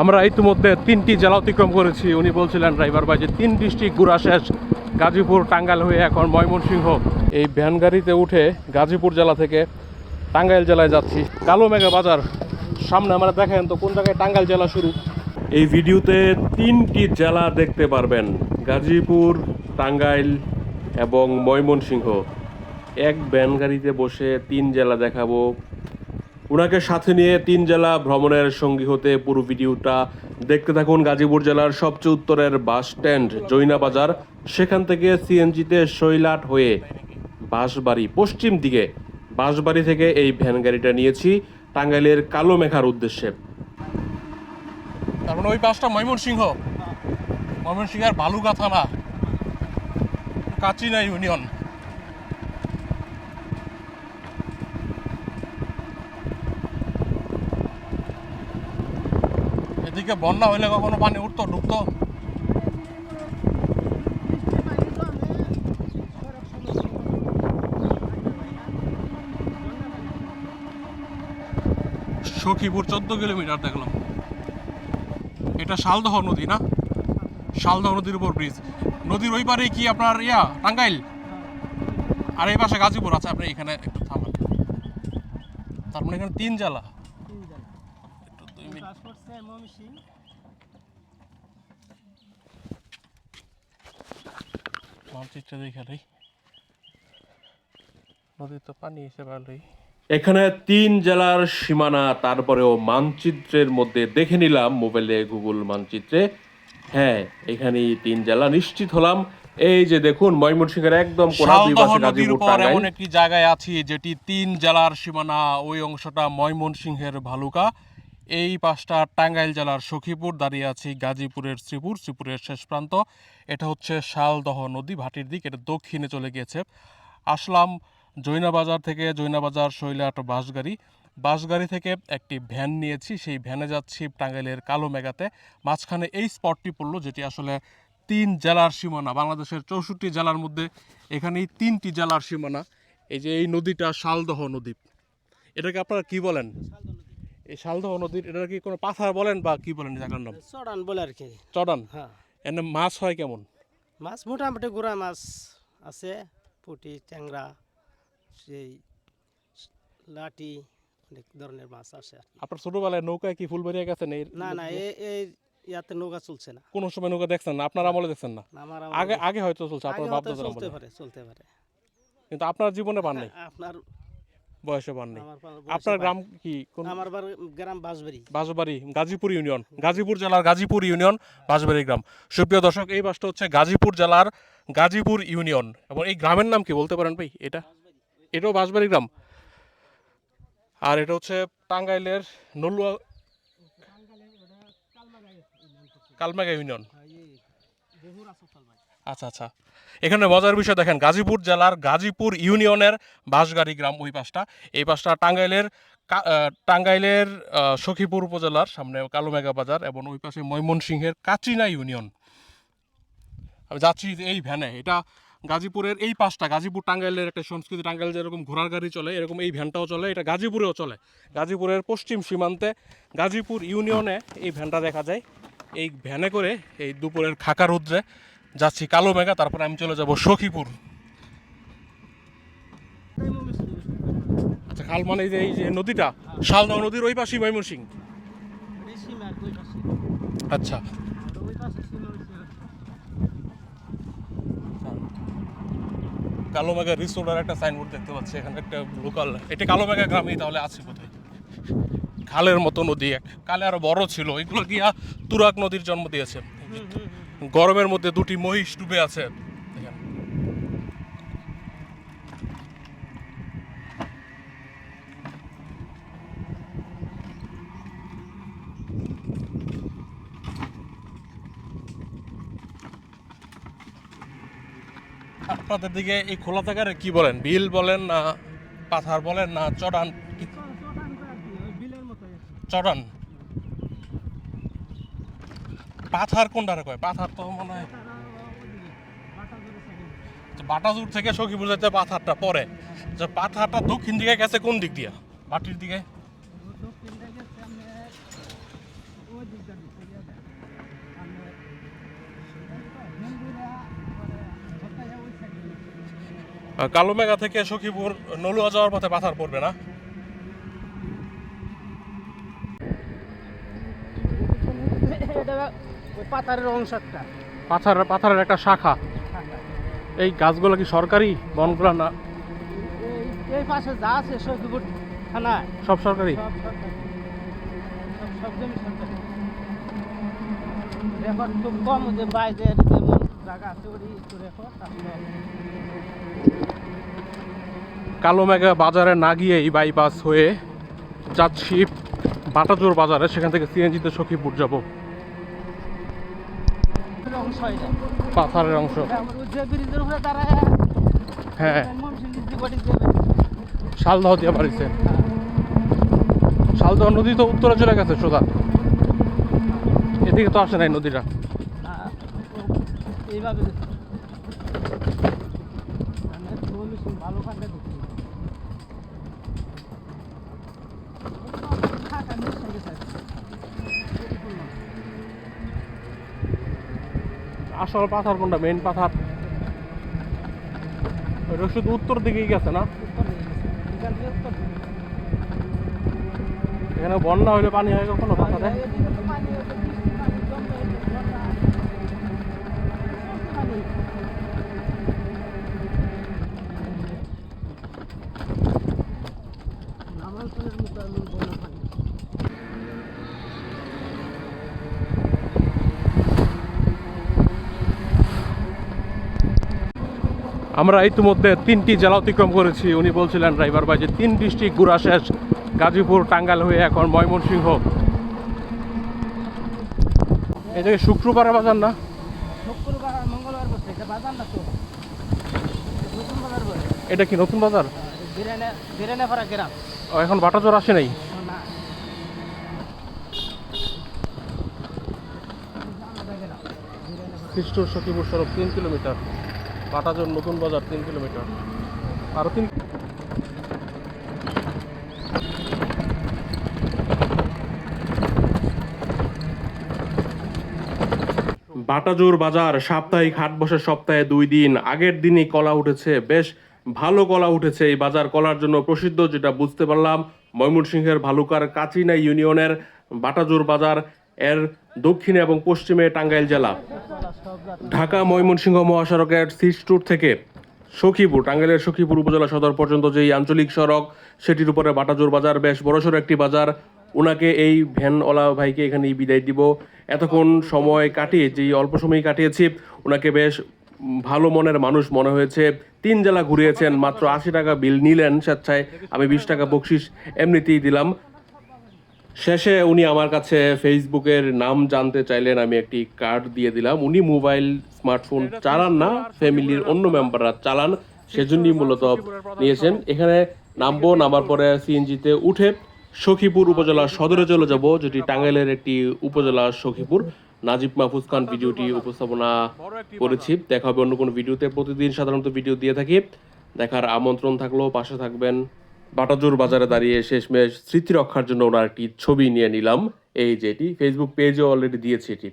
আমরা ইতিমধ্যে তিনটি জেলা অতিক্রম করেছি। উনি বলছিলেন, ড্রাইভার ভাই, যে তিন ডিস্ট্রিক্ট ঘোরা শেষ, গাজীপুর, টাঙ্গাইল হয়ে এখন ময়মনসিংহ। এই ভ্যান গাড়িতে উঠে গাজীপুর জেলা থেকে টাঙ্গাইল জেলায় যাচ্ছি। কালো মেঘা বাজার, সামনে আমরা দেখেন তো কোন জায়গায় টাঙ্গাইল জেলা শুরু। এই ভিডিওতে তিনটি জেলা দেখতে পারবেন, গাজীপুর, টাঙ্গাইল এবং ময়মনসিংহ। এক ভ্যান গাড়িতে বসে তিন জেলা দেখাবো। ওনাকে সাথে নিয়ে তিন জেলা ভ্রমণের সঙ্গী হতে পুরো ভিডিওটা দেখতে থাকুন গাজীপুর জেলার সবচেয়ে উত্তরের বাস স্ট্যান্ড, জৈনা বাজার। সেখান থেকে সিএনজিতে শৈলাট হয়ে বাঁশবাড়ি, পশ্চিম দিকে বাঁশবাড়ি থেকে এই ভ্যান গাড়িটা নিয়েছি, টাঙ্গাইলের কালো মেঘার উদ্দেশ্যে। তার মানে ওই পাশটা ময়মনসিংহ। ময়মনসিংহের বালুকা থানা। কাচিনা ইউনিয়ন। এদিকে বন্যা হইলে কখনো পানি উঠতো ঢুকতো সখীপুর চোদ্দ কিলোমিটার দেখলাম। এটা শালদহ নদী না? শালদহ নদীর উপর ব্রিজ নদীর ওই পারে কি আপনার ইয়া, টাঙ্গাইল? আর এই পাশে গাজীপুর আছে, আপনি এখানে একটু থামান। তার মানে এখানে তিন জেলা দুই মিনিট মানচিত্র দেখে নেই নদীর তো পানি এসে ভালোই এখানে তিন জেলার সীমানা তারপরেও মানচিত্রের মধ্যে দেখে নিলাম মোবাইলে গুগল মানচিত্রে। হ্যাঁ এখানেই তিন জেলা নিশ্চিত হলাম। এই যে দেখুন ময়মনসিংহের একদম এমন একটি জায়গায় আছি যেটি তিন জেলার সীমানা ওই অংশটা ময়মনসিংহের ভালুকা। এই পাশটা টাঙ্গাইল জেলার সখীপুর দাঁড়িয়ে আছি গাজীপুরের শ্রীপুর শ্রীপুরের শেষ প্রান্ত। এটা হচ্ছে শালদহ নদী, ভাটির দিক, এটা দক্ষিণে চলে গিয়েছে। আসলাম জৈনাবাজার থেকে, জৈনাবাজার শৈলাট বাসগাড়ি বাসগাড়ি থেকে একটি ভ্যান নিয়েছি, সেই ভ্যানে যাচ্ছি টাঙ্গাইলের কালো মেঘাতে। মাঝখানে এই স্পটটি পড়ল, যেটি আসলে তিন জেলার সীমানা, বাংলাদেশের চৌষট্টি জেলার মধ্যে এখানেই তিনটি জেলার সীমানা। এই যে এই নদীটা শালদহ নদী। এটাকে আপনারা কি বলেন? এই শালদহ নদীর এটা কি কোনো পাথার বলেন বা কি বলেন জায়গার নাম? চড়ান বলে আর কি। চড়ান? হ্যাঁ। এনে মাছ হয় কেমন? মাছ মোটামুটি গুড়া মাছ আছে পুঁটি ট্যাংরা সেই লাটি অনেক ধরনের মাছ আছে আর কি। আপনার ছোটবেলায় নৌকায় কি ফুলবাড়িয়া গেছেন এই না না এই এই ইয়াতে নৌকা চলছে না। কোন সময় নৌকা দেখছেন না? আপনার আমলে দেখছেন না? আমার আগে আগে হয়তো চলছে আপনার বাপ চলতে পারে চলতে পারে। কিন্তু আপনার জীবনে পান নাই? আপনার বয়সে পান নাই। আপনার গ্রাম কি? কোন আমার গ্রাম বাঁশবাড়ি। বাঁশবাড়ি গাজীপুর ইউনিয়ন। গাজীপুর জেলার গাজীপুর ইউনিয়ন বাঁশবাড়ি গ্রাম। সুপ্রিয় দর্শক এই বাসটা হচ্ছে গাজীপুর জেলার গাজীপুর ইউনিয়ন। এবং এই গ্রামের নাম কি বলতে পারেন ভাই? এটা? এটাও বাঁশবাড়ি গ্রাম। আর এটা হচ্ছে টাঙ্গাইলের নলুয়া কালমেগা ইউনিয়ন। আচ্ছা আচ্ছা। এখানে মজার বিষয় দেখেন, গাজীপুর জেলার গাজীপুর ইউনিয়নের বাঁশগাড়ি গ্রাম ওই পাশটা। এই পাশটা টাঙ্গাইলের টাঙ্গাইলের সখীপুর উপজেলার সামনে কালোমেঘা বাজার এবং ওই পাশে ময়মনসিংহের কাচিনা ইউনিয়ন। আমি যাচ্ছি এই ভ্যানে এটা গাজীপুরের এই পাশটা, গাজীপুর টাঙ্গাইলের একটা সংস্কৃতি, টাঙ্গাইল যেরকম ঘোড়ার গাড়ি চলে, এরকম এই ভ্যানটাও চলে, এটা গাজীপুরেও চলে। গাজীপুরের পশ্চিম সীমান্তে গাজীপুর ইউনিয়নে এই ভ্যানটা দেখা যায়। এই ভ্যানে করে এই দুপুরের খাকা রুদ্রে যাচ্ছি কালো মেঘা, তারপরে আমি চলে যাব সখীপুর। আচ্ছা খাল মানে এই যে এই যে নদীটা শালদহ নদীর ওই পাশেই ময়মনসিং আচ্ছা। কালো মেঘা রিসোর্টের একটা সাইনবোর্ড দেখতে পাচ্ছি, এখানে একটা লোকাল এটা কালো মেঘা গ্রামেই তাহলে আছে কোথায় খালের মতো নদী কালে আরও বড় ছিল, এগুলো গিয়া তুরাক নদীর জন্ম দিয়েছে। গরমের মধ্যে দুটি মহিষ ডুবে আছে। আপনাদের দিকে এই খোলা জায়গার কি বলেন? বিল বলেন না পাথার বলেন না চড়ান কি- চড়ান পাথার কোনটারে কয়? পাথার তো মনে হয় তো বাটাজুর থেকে সখীপুর যেতে পাথারটা পরে। যে পাথারটা দক্ষিণ দিকে গেছে কোন দিক দিয়া? বাটির দিকে? কালো মেঘা থেকে সখীপুর নলুয়া যাওয়ার পথে পাথার পড়বে না? ওই পাতারের অংশ একটা পাথার পাথারের একটা শাখা। এই গাছগুলো কি সরকারি বনগুলো না? এই- পাশে যা আছে সখীপুর থানায়। সব সরকারি? সব সরকারি। সব সব জমি সরকারি। রেকর্ড খুব কম যে বাইরে যেমন জায়গা আছে ওটি একটু রেকর্ড কালো মেঘা বাজারে না গিয়ে এই বাইপাস হয়ে যাচ্ছি বাটাজোর বাজারে সেখান থেকে সিএনজিতে সখীপুর যাব। অংশ এটা পাথারের অংশ। যে ব্রিজের উপরে দাঁড়ায় হ্যাঁ। শালদহ দিয়ে বাড়িছে শালদহ নদী তো উত্তরে চলে গেছে সোজা। এদিকে তো আসে নাই নদীটা। হ্যাঁ, এইভাবে মানে ভালো কাটে দেখছি খাটা নিশ্চয় গেছে আসল পাথার কোনটা? মেইন পাথার? ওটা শুধু উত্তর দিকেই গেছে না? এখান বন্যা হইলে পানি হয় কখনো পাথারে? আমরা ইতিমধ্যে তিনটি জেলা অতিক্রম করেছি। উনি বলছিলেন ড্রাইভার ভাই যে তিন ডিস্ট্রিক্ট ঘোরা শেষ। গাজীপুর টাঙ্গাল হয়ে এখন ময়মনসিংহ। এই জায়গায় শুক্রবারে বাজার না এটা কি নতুন বাজার? এখন বাটাজোর আসে নাই? খ্রিস্টর সখীপুর সড়ক তিন কিলোমিটার। বাটাজোর নতুন বাজার, তিন কিলোমিটার। আরও তিন বাটাজোর বাজার সাপ্তাহিক হাট বসে সপ্তাহে দুই দিন। আগের দিনই কলা উঠেছে। বেশ ভালো কলা উঠেছে এই বাজার কলার জন্য প্রসিদ্ধ, যেটা বুঝতে পারলাম। ময়মনসিংহের ভালুকার কাচিনা ইউনিয়নের বাটাজোর বাজার এর দক্ষিণে এবং পশ্চিমে টাঙ্গাইল জেলা। ঢাকা ময়মনসিংহ মহাসড়কের সিস্টুর থেকে সখীপুর, টাঙ্গাইলের সখীপুর উপজেলা সদর পর্যন্ত যেই আঞ্চলিক সড়ক, সেটির উপরে বাটাজোর বাজার, বেশ বড়সড় একটি বাজার। ওনাকে এই ভ্যানওয়ালা ভাইকে এখানেই বিদায় দিব। এতক্ষণ সময় কাটিয়ে, যেই অল্প সময় কাটিয়েছি ওনাকে বেশ ভালো মনের মানুষ মনে হয়েছে। তিন জেলা ঘুরিয়েছেন, মাত্র আশি টাকা বিল নিলেন স্বেচ্ছায়। আমি বিশ টাকা বকশিস এমনিতেই দিলাম। শেষে উনি আমার কাছে ফেসবুকের নাম জানতে চাইলেন, আমি একটি কার্ড দিয়ে দিলাম। উনি মোবাইল স্মার্টফোন চালান না ফ্যামিলির অন্য মেম্বাররা চালান, সেজন্যই মূলত নিয়েছেন। এখানে নামবো, নামার পরে সিএনজিতে উঠে সখীপুর উপজেলা সদরে চলে যাব, যেটি টাঙ্গাইলের একটি উপজেলা সখীপুর। নাজিব মাহফুজ খান ভিডিওটি উপস্থাপনা করেছি। দেখা হবে অন্য কোনো ভিডিওতে। প্রতিদিন সাধারণত ভিডিও দিয়ে থাকি। দেখার আমন্ত্রণ থাকল পাশে থাকবেন। বাটাজোর বাজারে দাঁড়িয়ে শেষমেশ স্মৃতি রক্ষার জন্য ওনার একটি ছবি নিয়ে নিলাম। এই যে এটি ফেসবুক পেজে অলরেডি দিয়েছে এটি।